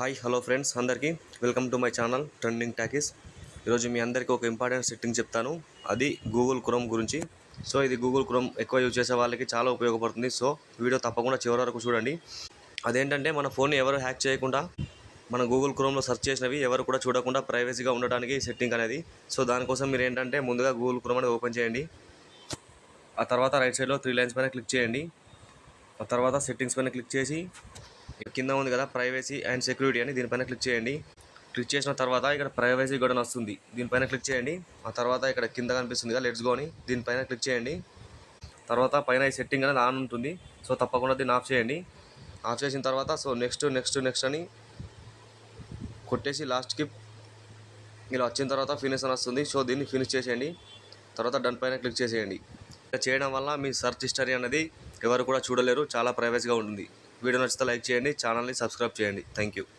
Hi hello friends అందరికీ welcome to my channel trending talkies. ఈరోజు మీ అందరికీ ఒక ఇంపార్టెంట్ సెట్టింగ్ చెప్తాను. అది గూగుల్ క్రోమ్ గురించి. సో ఇది గూగుల్ క్రోమ్ ఎక్కువ యూజ్ చేసే వాళ్ళకి చాలా ఉపయోగపడుతుంది. సో వీడియో తప్పకుండా చివరి వరకు చూడండి. అదేంటంటే మన ఫోన్ని ఎవరు హ్యాక్ చేయకుండా మన గూగుల్ క్రోమ్లో సెర్చ్ చేసినవి ఎవరు కూడా చూడకుండా ప్రైవసీగా ఉండడానికి సెట్టింగ్ అనేది. సో దానికోసం మీరు ఏంటంటే ముందుగా గూగుల్ క్రోమ్ అనేది ఓపెన్ చేయండి. ఆ తర్వాత రైట్ సైడ్లో త్రీ లైన్స్ పైన క్లిక్ చేయండి. ఆ తర్వాత సెట్టింగ్స్ పైన క్లిక్ చేసి కింద ఉంది కదా ప్రైవసీ అండ్ సెక్యూరిటీ అని దీనిపైన క్లిక్ చేయండి. క్లిక్ చేసిన తర్వాత ఇక్కడ ప్రైవసీ కూడా వస్తుంది. దీనిపైన క్లిక్ చేయండి. ఆ తర్వాత ఇక్కడ కింద కనిపిస్తుంది కదా లెట్స్ గోని దీనిపైన క్లిక్ చేయండి. తర్వాత పైన ఈ సెట్టింగ్ అనేది ఆన్ ఉంటుంది. సో తప్పకుండా దీన్ని ఆఫ్ చేయండి. ఆఫ్ చేసిన తర్వాత సో నెక్స్ట్ నెక్స్ట్ నెక్స్ట్ అని కొట్టేసి లాస్ట్కి ఇలా వచ్చిన తర్వాత ఫినిష్ అని వస్తుంది. సో దీన్ని ఫినిష్ చేసేయండి. తర్వాత డన్ పైన క్లిక్ చేసేయండి. చేయడం వల్ల మీ సర్చ్ హిస్టరీ అనేది ఎవరు కూడా చూడలేరు చాలా ప్రైవసీగా ఉంటుంది. వీడియో నచ్చితే లైక్ చేయండి ఛానల్ని సబ్స్క్రైబ్ చేయండి. Thank you